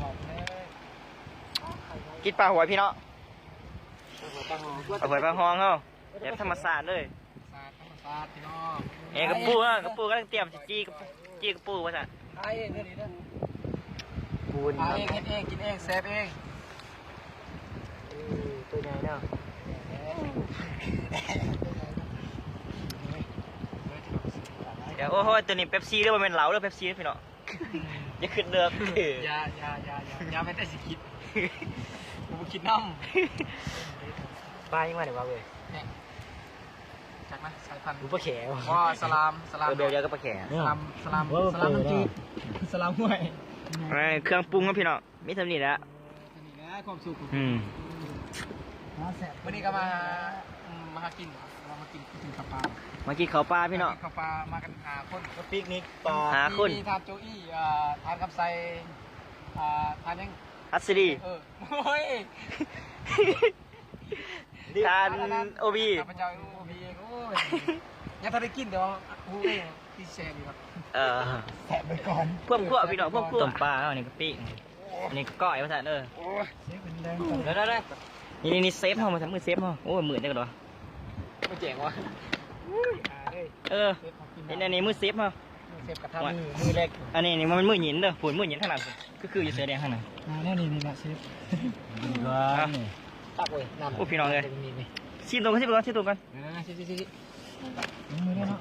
บอกเลยกินปลาหัวพี่เนาะตั้งหัวปลาหัวปลาหองเฮาแบบธรรมศาสตร์เลยศาสตร์ธรรมศาสตร์พี่น้องเอ้กระปูฮะกระปูกำลังเตรียมสิจี้กระปูจี้กระปูว่าซั่นไอ้เองเนี่ยนี่นะปูนหาเองเฮ็ดเองกินเองเซฟเองตัวใหญ่เนาะเดี๋ยวโอ้โหตัวนี้เป๊ปซี่เด้อบ่แม่นเหล้าเด้อเป๊ปซี่เด้อพี่เนาะ อย่าขึ้นเด้อเอออย่าอย่าอย่าอย่าอย่าไปแต่สิคิดกูบ่คิดน้ปลายังมาได้บ่เว้ยำเนี่ยจากนะสายพันธุ์กูปลาแขวก็สลามสลามเดี๋ยวเดี๋ยวก็ปลาแขวสลามสลามสลามน้ำจืดสลามห้วยเครื่องปรุงครับพี่เนาะมีเท่านี้แหละนี่นะความสุขอืม วันนี้ก็มาอื มมาหากินเรามากินกินข้าวปลามากินข้าวปลาพี่เนาะกิข้าวปลามากันหาคนก็ปิกนิกปลาหาคนมีทานโจอี้อ่าทานกับไซอ่าทานยังอัสดีเออโอ้ยทานโอบีข้าพเจ้าโอบีเองโอ้ยยังทันได้กินเดี๋ยวพูดเองที่แชร์ดีครับเออแสบไปก่อนพวกพวกพี่เนาะพวกพวกต้มปลาอันนี้ก็ปิ้งอันนี้ก็ก้อยมาสั่นเออโอ้ยเซฟเป็นแรงเดี๋ยวได้นี่นี่นี่เซฟเฮามาทำมือเซฟเฮาโอ้ยหมื่นได้กันเหรอไม่ เจ๋งวะอุ้ยอ่าเอ้ยเออเซฟของกินนี่นี่นี่มือเซฟเฮาเซฟกระทะมือมือเล็กอันนี้นี่มันเป็นมือหยินเด้อผุนมือหยินข้างหลังก็คืออยู่เสือแดงข้างหลังอ่าแน่นี่นี่แหละเซฟว้าตักเว้ยน้ำโอ้พี่น้องเลยนี่นี่ชิมตรงกันชิมตรงกันชิมตรงกันเดี๋ยวนะชิชิชิชิมือได้เนาะ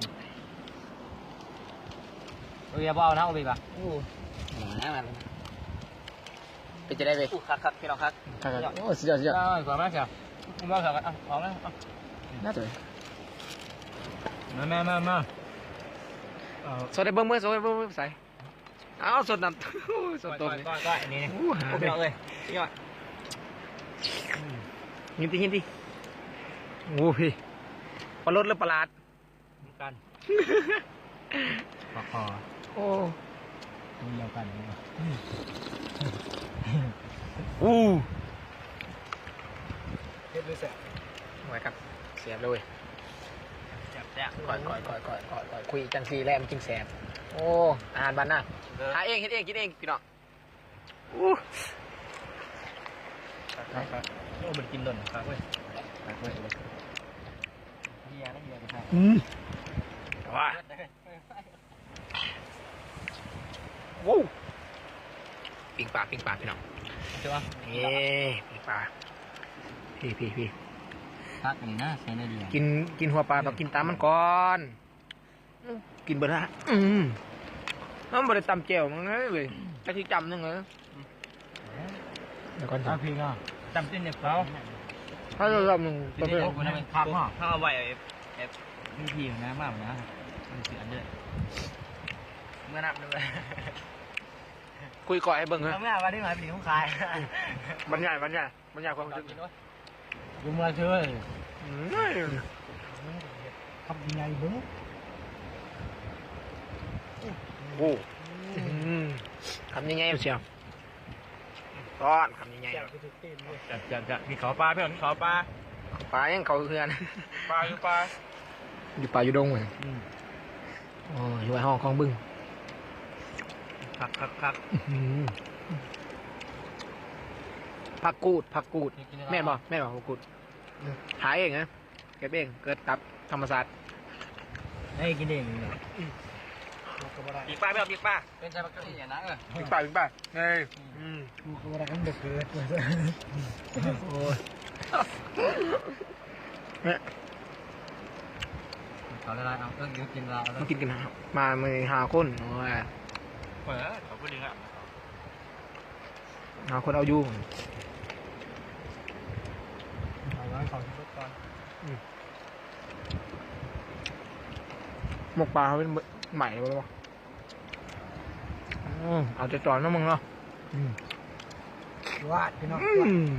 เอออย่าเอานะโอบีป่ะโอ้น้ำมันเป็นจะได้ไปอู้คักคักพี่น้องคักโอ้สุดยอดสุดยอดได้ก่อนมาเชียวมาเชียวกันอะเอาเลยน่าจะ มามามามาสดได้เบิ้งเบิ้งสดได้เบิ้งเบิ้งใส่เอาสดน้ำสดตัวนี้ก้อยก้อยนี่นี่โอ้หาโอ้เลพี่ยน้องเลยพี่น้องยินดียินดีโอ้พี่ปลาลดหรือปลาลาดกันปอกคอโอ้เดียวกันอู้เฮ็ดด้วยแสบไว้ครับเสียบเลย แซ่บแซ่บก่อยก่อยก่อยก่อยก่อยก่อยคุยจังซีแลมจริงแสบ โอ้อาหารบ้านน่ะหาเองเฮ็ดเองกินเองพี่น้องอู้โอ้มันกินหล่นครับเว้ยครับเว้ยเฮียนะเฮียไปทางอืมว่าวู้ปิงปลาปิงปลาพี่น้องใช่ปะเอ้ปิงปลาพี่พี่พี่ พักนี่นะใช้ได้ดีกินกินหัวปลาต้องกินตามมันก่อนอื้อกินเบอร์ละอืมน้ำบริตำเจียวมันเลยเว้ยแต่ที่จำนึงเลยเดี๋ยวก่อนตามพี่ก็จำเส้นเนี่ยเขาถ้าเราทำหนึ่งเป็นเด็กคนนั้นเป็นพักเนาะถ้าเอาไว้เอฟพี่พี่นะมากนะมันเสียด้วยเมื่อนับด้วยคุยก่อยให้เบิ่งเหรอไม่เอาว่าได้มาเป็นของขายบรรยายบรรยายบรรยายความรู้สึก ยุงมาช่วยอืมทำยังไงบ้างโอ้อืมคำยังไงเชียวต้อนคำยังไงจัดจัดจัดมีขอปลาเพื่อนขอปลา ปลายังเขาเพื่อน ปลาอยู่ปลา อยู่ป่าอยู่ดงเหมือนโอ้ยอยู่ไอ้ห้องของบึ้งคักคักคักอื้อหือ ผักกูดผักกูด แม่นบ่แม่นบ่ผักกูดหายเองนะเก็บเองเกิดตับธรรมศาสตร์ไอ้กินเองปีกปลาไม่เอาปีกปลาเป็นใจปกติอย่างนั้นเออปิดปากปิดปากเฮ้ยอืมกูก็รักมันเกิดโอ้ยเนี่ยเขาได้ไรเอาเออกินเรามากินกันนะมามือหาคนโอ้ยเปิดเขาพูดดึงอะหาคนเอาอยู่ เอาไว้เขาที่รถก่อนหมกปลาเขาเป็นใหม่เลยป่ะเอาใจจอนนะมึงเนาะวาดพี่น้องอืม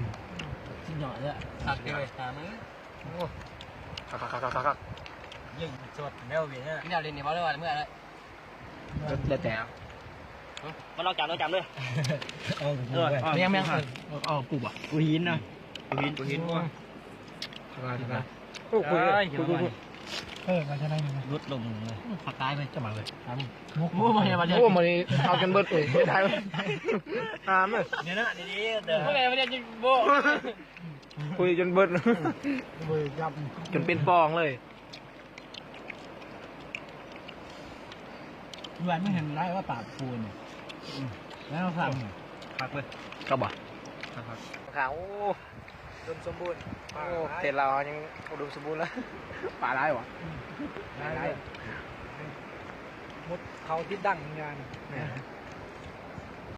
ชิ้นหน่อยเนี่ยตักเลยตามมึงโอ้คักคักคักคักยิงสดแมวเวียนนี่เราเรียนเนี่ยมาเลยวันเมื่อไรแล้วแต่มาลองจับลองจับเลยเอาเออไม่ยังไม่ยังเอากูบ่ะกูหินนะกูหินกูหิน สบายสบายโอ้คุยคุยคุยคุยเออมาจะได้ยังไงรุดลงเลยผักกายไปจะมาเลยครับมุกโอ้มาเนี่ยมาเนี่ยโอ้มันนี่เอาจนเบิดเลยไม่ได้เลยตามเลยเนี่ยนะดีๆเด้อเมื่อไหร่ไม่ได้จะโบคุยจนเบิดเบยจับจนเป็นฟองเลยวันไม่เห็นไรว่าปากปูนแล้วสั่งผักเลยก็บ่ผักขาวโอ้ ดมสมบูรณ์โอ้เทศเรายังอุดมสมบูรณ์แล้ว ป่าร้ายวะได้มุดเขาที่ดังงานเนี่ยเ